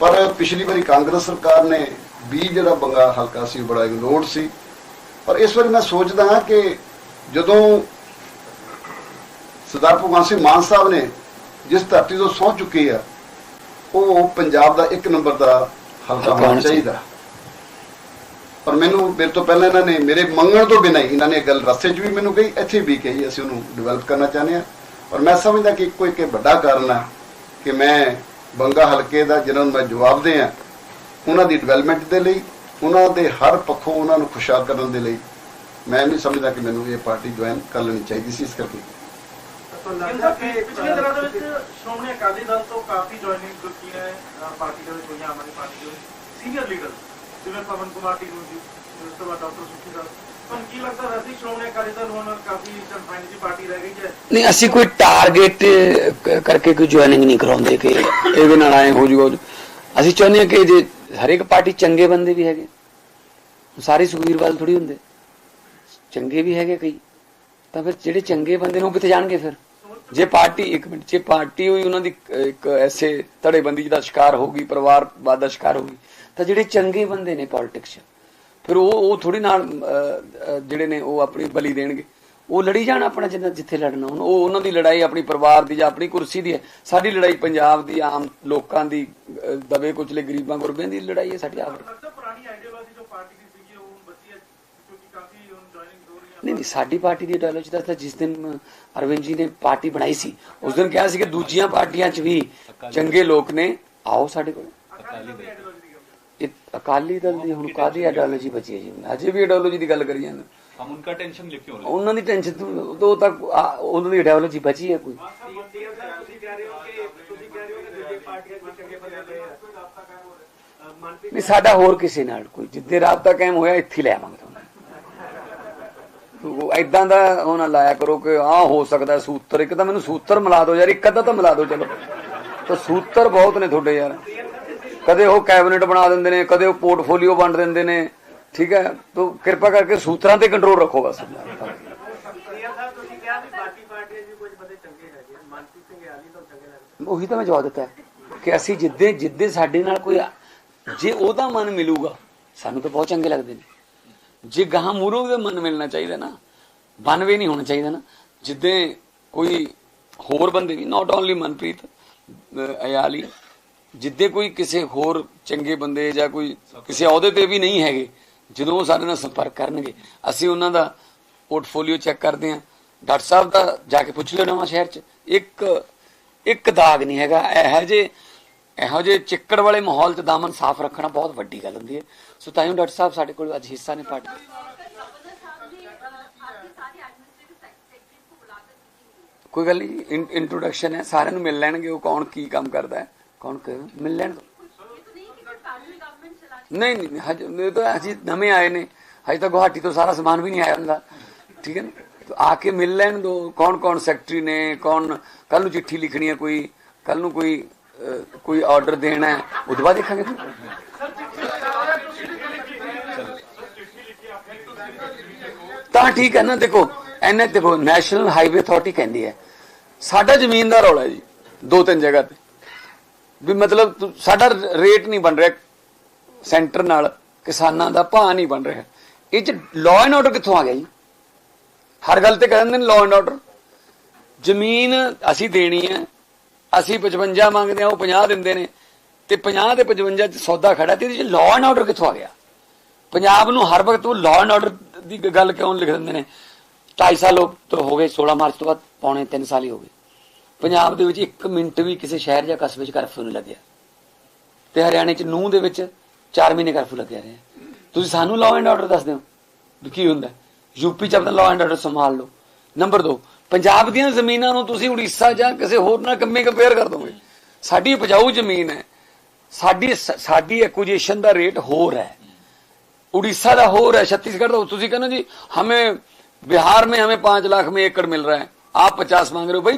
ਪਰ ਪਿਛਲੀ ਵਾਰੀ ਕਾਂਗਰਸ ਸਰਕਾਰ ਨੇ ਵੀ ਜਿਹੜਾ ਬੰਗਾ ਹਲਕਾ ਸੀ ਬੜਾ ਇਗਨੋਰਡ ਸੀ। ਪਰ ਇਸ ਵਾਰੀ ਮੈਂ ਸੋਚਦਾ ਹਾਂ ਕਿ ਜਦੋਂ ਸਰਦਾਰ ਭਗਵੰਤ ਸਿੰਘ ਮਾਨ ਸਾਹਿਬ ਨੇ ਜਿਸ ਧਰਤੀ ਤੋਂ ਸਹੁੰ ਚੁੱਕੀ ਆ ਉਹ ਪੰਜਾਬ ਦਾ ਇੱਕ ਨੰਬਰ ਦਾ ਹਲਕਾ ਹੋਣਾ ਚਾਹੀਦਾ। ਪਰ ਮੈਨੂੰ ਮੇਰੇ ਤੋਂ ਪਹਿਲਾਂ ਇਹਨਾਂ ਨੇ ਮੇਰੇ ਮੰਗਣ ਤੋਂ ਬਿਨਾਂ ਹੀ ਇਹਨਾਂ ਨੇ ਗੱਲ ਰਸਤੇ 'ਚ ਵੀ ਮੈਨੂੰ ਕਹੀ ਇੱਥੇ ਵੀ ਕਹੀ ਅਸੀਂ ਉਹਨੂੰ ਡਿਵੈਲਪ ਕਰਨਾ ਚਾਹੁੰਦੇ ਆ ਔਰ ਮੈਂ ਸਮਝਦਾ ਕਿ ਇੱਕੋ ਇੱਕ ਵੱਡਾ ਕਾਰਨ ਆ ਕਿ ਮੈਂ ਬੰਗਾ ਹਲਕੇ ਦਾ ਜਿਹਨਾਂ ਨੂੰ ਮੈਂ ਜਵਾਬ ਦੇ ਆ ਉਹਨਾਂ ਦੀ ਡਿਵੈਲਪਮੈਂਟ ਦੇ ਲਈ ਉਹਨਾਂ ਦੇ ਹਰ ਪੱਖੋਂ ਉਹਨਾਂ ਨੂੰ ਖੁਸ਼ਹਾਲ ਕਰਨ ਦੇ ਲਈ ਮੈਂ ਨਹੀਂ ਸਮਝਦਾ ਕਿ ਮੈਨੂੰ ਇਹ ਪਾਰਟੀ ਜੁਆਇਨ ਕਰ ਲੈਣੀ ਚਾਹੀਦੀ ਸੀ ਇਸ ਕਰਕੇ। ਪਿਛਲੇ ਦਿਨਾਂ ਦੇ ਵਿੱਚ ਸ਼੍ਰੋਮਣੀ ਅਕਾਲੀ ਦਲ ਤੋਂ ਕਾਫੀ ਜੁਆਇਨਿੰਗ ਕੀਤੀਆਂ ਅਹ, ਪਾਰਟੀ ਦੇ ਵਿੱਚ ਹੋਈਆਂ ਆਮ ਆਦਮੀ ਪਾਰਟੀ ਦੇ ਸੀਨੀਅਰ ਲੀਡਰ ਜਿਵੇਂ ਪਵਨ ਕੁਮਾਰ ਟੀਨੂ ਜੀ ਉਸ ਤੋਂ ਬਾਅਦ ਡਾਕਟਰ ਸੁਖੀ ਨਹੀਂ, ਅਸੀਂ ਕੋਈ ਟਾਰਗੇਟ ਕਰਕੇ ਕੋਈ ਜੁਆਇਨਿੰਗ ਨਹੀਂ ਕਰਾਉਂਦੇ ਕਿ ਇਹਦੇ ਨਾਲ ਆਏ ਹੋ ਜੂਗਾ। ਅਸੀਂ ਚਾਹੁੰਦੇ ਹਾਂ ਕਿ ਜੇ ਹਰੇਕ ਪਾਰਟੀ ਚੰਗੇ ਬੰਦੇ ਵੀ ਹੈਗੇ, ਸਾਰੇ ਸੁਖਵੀਰ ਵਾਲ ਥੋੜੀ ਹੁੰਦੇ। ਚੰਗੇ ਵੀ ਹੈਗੇ ਕਈ, ਤਾਂ ਫਿਰ ਜਿਹੜੇ ਚੰਗੇ ਬੰਦੇ ਨੇ ਉਹ ਕਿੱਥੇ ਜਾਣਗੇ ਫਿਰ? ਜੇ ਪਾਰਟੀ, ਇੱਕ ਮਿੰਟ, ਜੇ ਪਾਰਟੀ ਹੋਈ, ਉਹਨਾਂ ਦੀ ਇੱਕ ਐਸੇ ਧੜੇਬੰਦੀ ਦਾ ਸ਼ਿਕਾਰ ਹੋਗੀ ਪਰਿਵਾਰਵਾਦ ਦਾ ਸ਼ਿਕਾਰ ਹੋਗੀ ਤਾਂ ਜਿਹੜੇ ਚੰਗੇ ਬੰਦੇ ਨੇ ਪੋਲਿਟਿਕਸ 'ਚ ਫਿਰ ਉਹ ਉਹ ਥੋੜੀ ਨਾਲ ਜਿਹੜੇ ਨੇ ਉਹ ਆਪਣੀ ਬਲੀ ਦੇਣਗੇ। ਉਹ ਲੜੀ ਜਾਣ ਆਪਣਾ ਜਿੰਨਾ ਜਿੱਥੇ ਲੜਨਾ ਹੁਣ। ਉਹ ਉਹਨਾਂ ਦੀ ਲੜਾਈ ਆਪਣੀ ਪਰਿਵਾਰ ਦੀ ਜਾਂ ਆਪਣੀ ਕੁਰਸੀ ਦੀ ਹੈ। ਸਾਡੀ ਲੜਾਈ ਪੰਜਾਬ ਦੀ ਆਮ ਲੋਕਾਂ ਦੀ ਦਬੇ ਕੁਚਲੇ ਗਰੀਬਾਂ ਗੁਰਬਿਆਂ ਦੀ ਲੜਾਈ ਹੈ ਸਾਡੀ ਆਪ ਲੱਗਦਾ ਪੁਰਾਣੀ ਆਈਡੀਓਲੋਜੀ ਜੋ ਪਾਰਟੀ ਦੀ ਸੀਗੀ ਉਹ ਹੁਣ ਬਚੀ ਹੈ ਕਿਉਂਕਿ ਕਾਫੀ ਹੁਣ ਜੁਆਇਨਿੰਗ ਹੋ ਰਹੀ ਹੈ ਨਹੀਂ ਨਹੀਂ ਸਾਡੀ ਪਾਰਟੀ ਦੀ ਆਈਡੀਓਲੋਜੀ ਦਾ ਤਾਂ ਜਿਸ ਦਿਨ ਅਰਵਿੰਦ ਜੀ ਨੇ ਪਾਰਟੀ ਬਣਾਈ ਸੀ ਉਸ ਦਿਨ ਕਿਹਾ ਸੀ ਕਿ ਦੂਜੀਆਂ ਪਾਰਟੀਆਂ 'ਚ ਵੀ ਚੰਗੇ ਲੋਕ ਨੇ ਆਓ ਸਾਡੇ ਕੋਲ। ਅਕਾਲੀ ਦਲ ਦੀ ਆਈਡੀਓਲੋਜੀ ਦੀ ਗੱਲ ਅਕਾਲੀ ਦਲ ਦੀ ਹੁਣ ਕਾਦੀ ਆਈਡੀਓਲੋਜੀ ਬਚੀ ਹੈ ਜੀ? ਅਜੇ ਵੀ ਆਈਡੀਓਲੋਜੀ ਦੀ ਗੱਲ ਕਰੀ ਜਾਂਦੇ। ਹਮ ਉਨ੍ਹਾਂ ਟੈਨਸ਼ਨ ਲਿਖ ਕਿਉਂ ਰਹੇ ਉਹਨਾਂ ਦੀ ਟੈਨਸ਼ਨ ਤੋਂ ਤੱਕ ਉਹਨਾਂ ਦੀ ਆਈਡੀਓਲੋਜੀ ਬਚੀ ਹੈ ਕੋਈ? ਨਹੀਂ ਸਾਡਾ ਹੋਰ ਕਿਸੇ ਨਾਲ ਕੋਈ। ਜਿੱਦੇ ਰਾਬਤਾ ਕਾਇਮ ਹੋਇਆ ਇੱਥੇ ਲੈ ਆਵਾਂਗੇ ਤੁਹਾਨੂੰ। ਐਦਾਂ ਦਾ ਉਹਨਾਂ ਲਾਇਆ ਕਰੋ ਕਿ ਆ ਹੋ ਸਕਦਾ ਸੂਤਰ। ਇੱਕ ਤਾਂ ਮੈਨੂੰ ਸੂਤਰ ਮਿਲਾ ਦਿਓ ਯਾਰ ਇੱਕ ਅੱਧਾ ਤਾਂ ਮਿਲਾ ਦਿਓ ਚਲੋ। ਤਾਂ ਸੂਤਰ ਬਹੁਤ ਨੇ ਤੁਹਾਡੇ ਯਾਰ। ਕਦੇ ਉਹ ਕੈਬਨਿਟ ਬਣਾ ਦਿੰਦੇ ਨੇ, ਕਦੇ ਉਹ ਪੋਰਟਫੋਲੀਓ ਵੰਡ ਦਿੰਦੇ ਨੇ। ਠੀਕ ਹੈ? ਤੋ ਕਿਰਪਾ ਕਰਕੇ ਸੂਤਰਾਂ ਤੇ ਕੰਟਰੋਲ ਰੱਖੋ ਬਸ। ਉਹੀ ਤਾਂ ਮੈਂ ਜਵਾਬ ਦਿੱਤਾ। ਕਿ ਅਸੀਂ ਜਿੱਦੇ ਜਿੱਦੇ ਸਾਡੇ ਨਾਲ ਕੋਈ ਜੇ ਉਹਦਾ ਮਨ ਮਿਲੂਗਾ, ਸਾਨੂੰ ਤਾਂ ਬਹੁਤ ਚੰਗੇ ਲੱਗਦੇ ਨੇ। ਜੇ ਗਾਹਾਂ ਮੂਰੋਂ ਦਾ ਮਨ ਮਿਲਣਾ ਚਾਹੀਦਾ ਨਾ ਬਨਵੇ ਨਹੀਂ ਹੋਣਾ ਚਾਹੀਦਾ ਨਾ। ਜਿੱਦੇ ਕੋਈ ਹੋਰ ਬੰਦੇ ਵੀ ਨਾਟ ਓਨਲੀ ਮਨਪ੍ਰੀਤ ਅਯਾਲੀ ਜਿੱਦੇ ਕੋਈ ਕਿਸੇ ਹੋਰ ਚੰਗੇ ਬੰਦੇ ਜਾਂ ਕੋਈ ਕਿਸੇ ਅਹੁਦੇ ਤੇ ਵੀ ਨਹੀਂ ਹੈਗੇ, ਜਦੋਂ ਉਹ ਸਾਡੇ ਨਾਲ ਸੰਪਰਕ ਕਰਨਗੇ, ਅਸੀਂ ਉਹਨਾਂ ਦਾ ਪੋਰਟਫੋਲੀਓ ਚੈੱਕ ਕਰਦੇ ਹਾਂ। ਡਾਕਟਰ ਸਾਹਿਬ ਦਾ ਜਾ ਕੇ ਪੁੱਛ ਲਿਓ ਨਵਾਂ ਸ਼ਹਿਰ 'ਚ। ਇੱਕ ਇੱਕ ਦਾਗ ਨਹੀਂ ਹੈਗਾ। ਇਹੋ ਜੇ ਇਹੋ ਜੇ ਚਿੱਕੜ ਵਾਲੇ ਮਾਹੌਲ 'ਚ ਦਾਮਨ ਸਾਫ਼ ਰੱਖਣਾ ਬਹੁਤ ਵੱਡੀ ਗੱਲ ਹੁੰਦੀ ਹੈ। ਸੋ ਤਾਂ ਹੀ ਡਾਕਟਰ ਸਾਹਿਬ ਸਾਡੇ ਕੋਲ ਅੱਜ ਹਿੱਸਾ ਨੇ ਪਾਟ ਕੋਈ ਗੱਲ ਨਹੀਂ ਇੰਟਰੋਡਕਸ਼ਨ ਹੈ। ਸਾਰਿਆਂ ਨੂੰ ਮਿਲ ਲੈਣਗੇ ਉਹ ਕੌਣ ਕੀ ਕੰਮ ਕਰਦਾ ਹੈ। ਕੌਣ ਕਰ ਮਿਲ ਲੈਣ ਦਿਓ। ये तो नहीं कि कोई पैरल गवर्नमेंट चला ਨਹੀਂ ਨਹੀਂ ਹਜੇ ਇਹ ਤਾਂ ਹਜੇ ਨਵੇਂ ਆਏ ਨੇ ਹਜੇ ਤਾਂ ਗੁਹਾਟੀ ਤੋਂ ਸਾਰਾ ਸਮਾਨ ਵੀ ਨਹੀਂ ਆਇਆ ਹੁੰਦਾ ਠੀਕ ਹੈ ਨਾ ਤਾਂ ਆ ਕੇ ਮਿਲ ਲੈਣ ਦੋ ਕੌਣ ਕੌਣ ਸੈਕਟਰੀ ਨੇ ਕੌਣ ਕੱਲ ਨੂੰ ਚਿੱਠੀ ਲਿਖਣੀ ਹੈ ਕੋਈ ਕੱਲ ਨੂੰ ਕੋਈ ਅਹ, ਕੋਈ ਆਰਡਰ ਦੇਣਾ ਹੈ ਉਹਦੇ ਬਾਅਦ ਦੇਖਾਂਗੇ ਫਿਰ ਤਾਂ ਠੀਕ ਹੈ ਨਾ ਦੇਖੋ ਐਨੇ ਦੇਖੋ ਨੈਸ਼ਨਲ ਹਾਈਵੇ ਅਥਾਰਟੀ ਕਹਿੰਦੀ ਹੈ ਸਾਡਾ ਜ਼ਮੀਨ ਦਾ ਰੌਲਾ ਹੈ ਜੀ ਦੋ ਤਿੰਨ ਜਗ੍ਹਾ ਤੇ ਵੀ ਮਤਲਬ ਸਾਡਾ ਰੇਟ ਨਹੀਂ ਬਣ ਰਿਹਾ, ਸੈਂਟਰ ਨਾਲ ਕਿਸਾਨਾਂ ਦਾ ਭਾਅ ਨਹੀਂ ਬਣ ਰਿਹਾ। ਇਹ ਚ ਲਾਅ ਐਂਡ ਆਰਡਰ ਕਿੱਥੋਂ ਆ ਗਿਆ ਜੀ? ਹਰ ਗੱਲ ਤੇ ਕਹਿੰਦੇ ਨੇ ਲਾਅ ਐਂਡ ਆਰਡਰ ਜ਼ਮੀਨ ਅਸੀਂ ਦੇਣੀ ਹੈ, ਅਸੀਂ 55 ਮੰਗਦੇ ਆ ਉਹ 50 ਦਿੰਦੇ ਨੇ। ਤੇ 50 ਤੇ 55 ਚ ਸੌਦਾ ਖੜਾ ਤੇ ਇਹਦੇ ਚ ਲਾਅ ਐਂਡ ਆਰਡਰ ਕਿੱਥੋਂ ਆ ਗਿਆ? ਪੰਜਾਬ ਨੂੰ ਹਰ ਵਕਤ ਉਹ ਲਾਅ ਐਂਡ ਆਰਡਰ ਦੀ ਗੱਲ ਕਿਉਂ ਲਿਖ ਦਿੰਦੇ ਨੇ? 2.5 ਸਾਲ ਹੋ, ਤੋਂ ਹੋ ਗਏ 16 ਮਾਰਚ ਤੋਂ ਬਾਅਦ, ਪੌਣੇ 3 ਸਾਲ ਹੀ ਹੋ ਗਏ। ਪੰਜਾਬ ਦੇ ਵਿੱਚ 1 ਮਿੰਟ ਵੀ ਕਿਸੇ ਸ਼ਹਿਰ ਜਾਂ ਕਸਬੇ 'ਚ ਕਰਫਿਊ ਨਹੀਂ ਲੱਗਿਆ ਤੇ ਹਰਿਆਣੇ 'ਚ ਨੂੰਹ ਦੇ ਵਿੱਚ 4 ਮਹੀਨੇ ਕਰਫਿਊ ਲੱਗਿਆ ਰਿਹਾ ਤੁਸੀਂ ਸਾਨੂੰ ਲਾਅ ਐਂਡ ਆਰਡਰ ਦੱਸ ਦਿਓ ਵੀ ਕੀ ਹੁੰਦਾ ਯੂਪੀ 'ਚ ਆਪਣਾ ਲਾਅ ਐਂਡ ਆਰਡਰ ਸੰਭਾਲ ਲਓ ਨੰਬਰ 2 ਪੰਜਾਬ ਦੀਆਂ ਜ਼ਮੀਨਾਂ ਨੂੰ ਤੁਸੀਂ ਉੜੀਸਾ ਜਾਂ ਕਿਸੇ ਹੋਰ ਨਾਲ ਕੰਮੇ ਕੰਪੇਅਰ ਕਰ ਦੋਗੇ ਸਾਡੀ ਉਪਜਾਊ ਜ਼ਮੀਨ ਹੈ ਸਾਡੀ ਸਾਡੀ ਐਕੁਜੀਸ਼ਨ ਦਾ ਰੇਟ ਹੋਰ ਹੈ उड़ीसा का हो रहा है छत्तीसगढ़ का तुसी कहना जी हमें बिहार में हमें पांच लाख में एकड़ मिल रहा है आप पचास मांग रहे हो भाई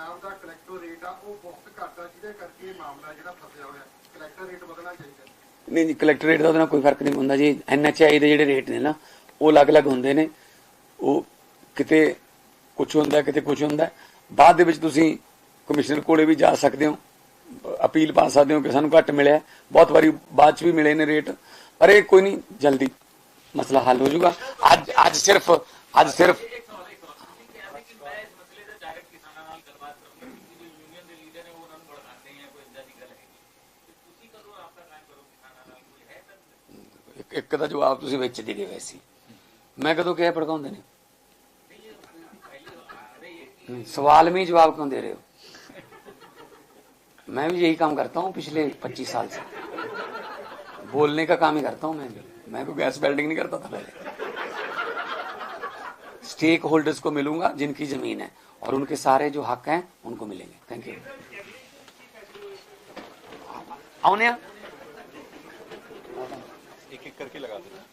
ਪੰਜਾਬ ਦਾ ਕਲੈਕਟਰ ਰੇਟ ਆ, ਉਹ ਬਹੁਤ ਘੱਟ ਆ, ਜਿਹਦੇ ਕਰਕੇ ਇਹ ਮਾਮਲਾ ਜਿਹੜਾ ਫਸਿਆ ਹੋਇਆ। ਕਲੈਕਟਰ ਰੇਟ ਵਧਣਾ ਚਾਹੀਦਾ। ਨਹੀਂ ਜੀ ਕਲੈਕਟਰ ਰੇਟ ਦਾ ਉਹਦੇ ਨਾਲ ਕੋਈ ਫ਼ਰਕ ਨਹੀਂ ਹੁੰਦਾ ਜੀ। ਐਨਐਚਆਈ ਦੇ ਜਿਹੜੇ ਰੇਟ ਨੇ ਨਾ, ਉਹ ਅਲੱਗ-ਅਲੱਗ ਹੁੰਦੇ ਨੇ। ਉਹ ਕਿਤੇ ਕੁਝ ਹੁੰਦਾ, ਕਿਤੇ ਕੁਝ ਹੁੰਦਾ। ਬਾਅਦ ਦੇ ਵਿੱਚ ਤੁਸੀਂ ਕਮਿਸ਼ਨਰ ਕੋਲੇ ਵੀ ਜਾ ਸਕਦੇ ਹੋ। ਅਪੀਲ ਪਾ ਸਕਦੇ ਹੋ ਕਿ ਸਾਨੂੰ ਘੱਟ ਮਿਲਿਆ। ਬਹੁਤ ਵਾਰੀ ਬਾਅਦ ਚ ਵੀ ਮਿਲੇ ਨੇ ਰੇਟ ਪਰ ਇਹ ਕੋਈ ਨਹੀਂ, ਜਲਦੀ ਮਸਲਾ ਹੱਲ ਹੋ ਜਾਊਗਾ। ਅੱਜ ਅੱਜ ਸਿਰਫ ਅੱਜ ਸਿਰਫ ਇੱਕ- ਇੱਕ ਦਾ ਜਵਾਬ ਤੁਸੀਂ ਵਿੱਚ ਦੇ ਗਏ ਵੈਸੀ ਮੈਂ ਕਦੋਂ ਕਿਹਾ ਭੜਕਾਉਂਦੇ ਨੇ नहीं, सवाल में ही जवाब क्यों दे रहे हो मैं भी यही काम करता हूँ पिछले 25 साल से बोलने का काम ही करता हूँ मैं भी मैं कोई गैस वेल्डिंग नहीं करता था पहले स्टेक होल्डर्स को मिलूंगा जिनकी जमीन है और उनके सारे जो हक हैं उनको मिलेंगे थैंक यू आओ एक एक करके लगा देना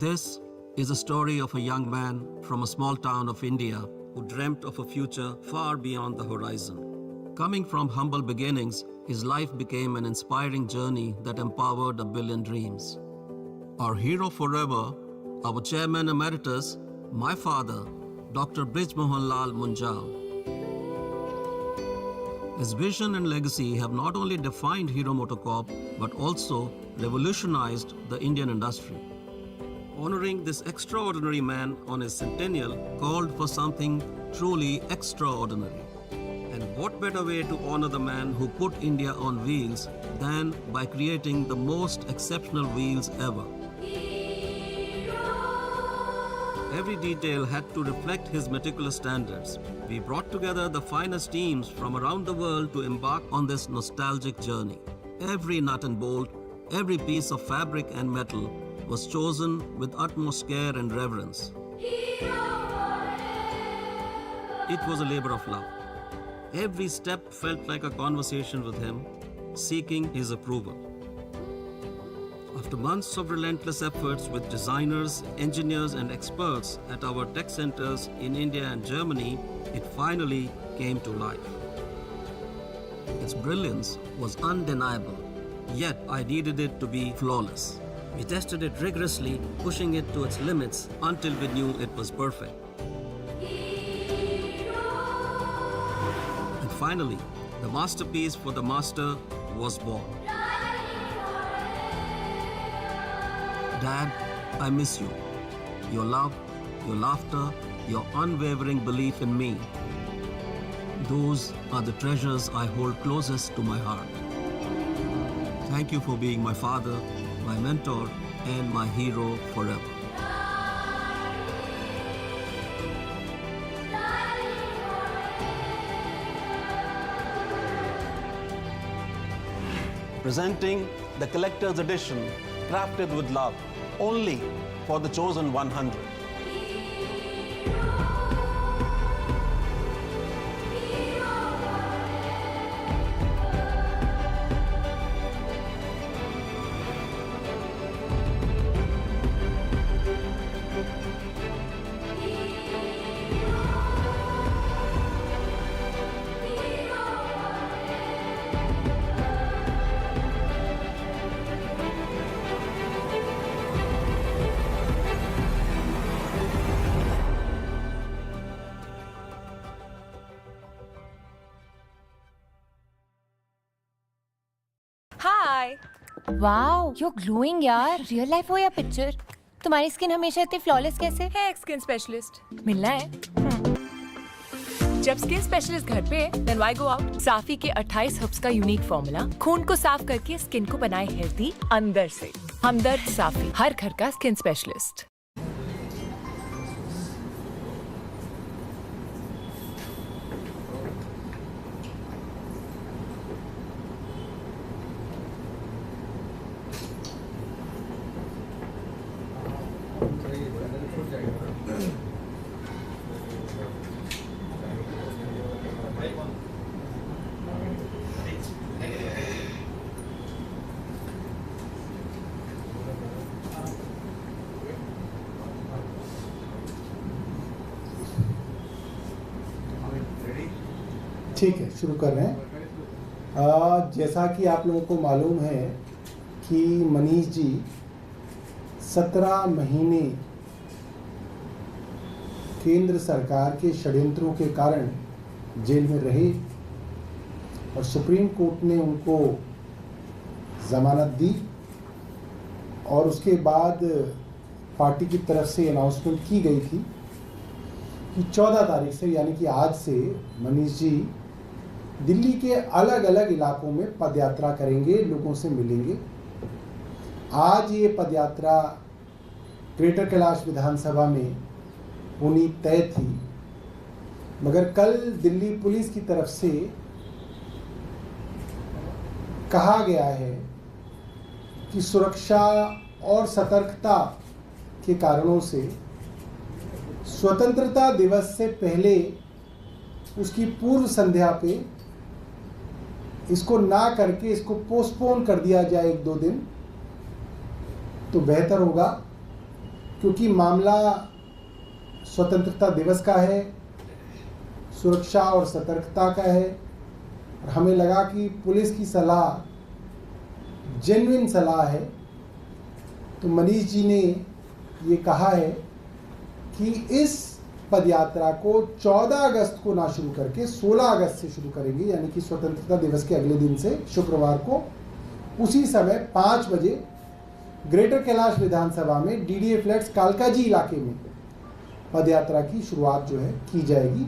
This is a story of a young man from a small town of India who dreamt of a future far beyond the horizon. Coming from humble beginnings, his life became an inspiring journey that empowered a billion dreams. Our hero forever, our chairman emeritus, my father, Dr. Brij Mohan Lal Munjal. his vision and legacy have not only defined Hero Motocorp but also revolutionized the Indian industry. Honoring this extraordinary man on his centennial called for something truly extraordinary. And what better way to honor the man who put India on wheels than by creating the most exceptional wheels ever? Every detail had to reflect his meticulous standards. We brought together the finest teams from around the world to embark on this nostalgic journey. Every nut and bolt, every piece of fabric and metal was chosen with utmost care and reverence. It was a labor of love. Every step felt like a conversation with him, seeking his approval. After months of relentless efforts with designers, engineers, and experts at our tech centers in India and Germany, it finally came to life. Its brilliance was undeniable, yet I needed it to be flawless. We tested it rigorously, pushing it to its limits until we knew it was perfect. And finally, the masterpiece for the master was born. Dad, I miss you. Your love, your laughter, your unwavering belief in me. Those are the treasures I hold closest to my heart. Thank you for being my father, my mentor, and my hero forever. presenting the collector's edition crafted with love only for the chosen 100. You glowing यार real life हो या picture तुम्हारी skin हमेशा इतनी flawless कैसे? है एक skin specialist मिलना है। जब स्किन स्पेशलिस्ट घर पे then why go out Safi के 28 हर्ब्स का यूनिक फॉर्मूला खून को साफ़ करके स्किन को बनाए हेल्दी अंदर से। हमदर्द साफी हर घर का स्किन स्पेशलिस्ट जैसा कि आप लोगों को मालूम है कि मनीष जी सत्रह महीने केंद्र सरकार के षड्यंत्रों के कारण जेल में रहे और सुप्रीम कोर्ट ने उनको जमानत दी और उसके बाद पार्टी की तरफ़ से अनाउंसमेंट की गई थी कि 14 तारीख से, यानी कि आज से मनीष जी दिल्ली के अलग अलग इलाकों में पदयात्रा करेंगे, लोगों से मिलेंगे। आज ये पदयात्रा ग्रेटर कैलाश विधानसभा में होनी तय थी। मगर कल दिल्ली पुलिस की तरफ़ से कहा गया है कि सुरक्षा और सतर्कता के कारणों से स्वतंत्रता दिवस से पहले उसकी पूर्व संध्या पे इसको ना करके इसको पोस्टपोन कर दिया जाए एक दो दिन तो बेहतर होगा। क्योंकि मामला स्वतंत्रता दिवस का है, सुरक्षा और सतर्कता का है, और हमें लगा कि पुलिस की सलाह जेन्युइन सलाह है। तो मनीष जी ने ये कहा है कि इस पदयात्रा को 14 अगस्त को ना शुरू करके 16 अगस्त से शुरू करेंगे, यानी कि स्वतंत्रता दिवस के अगले दिन से, शुक्रवार को। उसी समय पाँच बजे ग्रेटर कैलाश विधानसभा में D D A flats Kalkaji इलाके में पदयात्रा की शुरुआत जो है की जाएगी।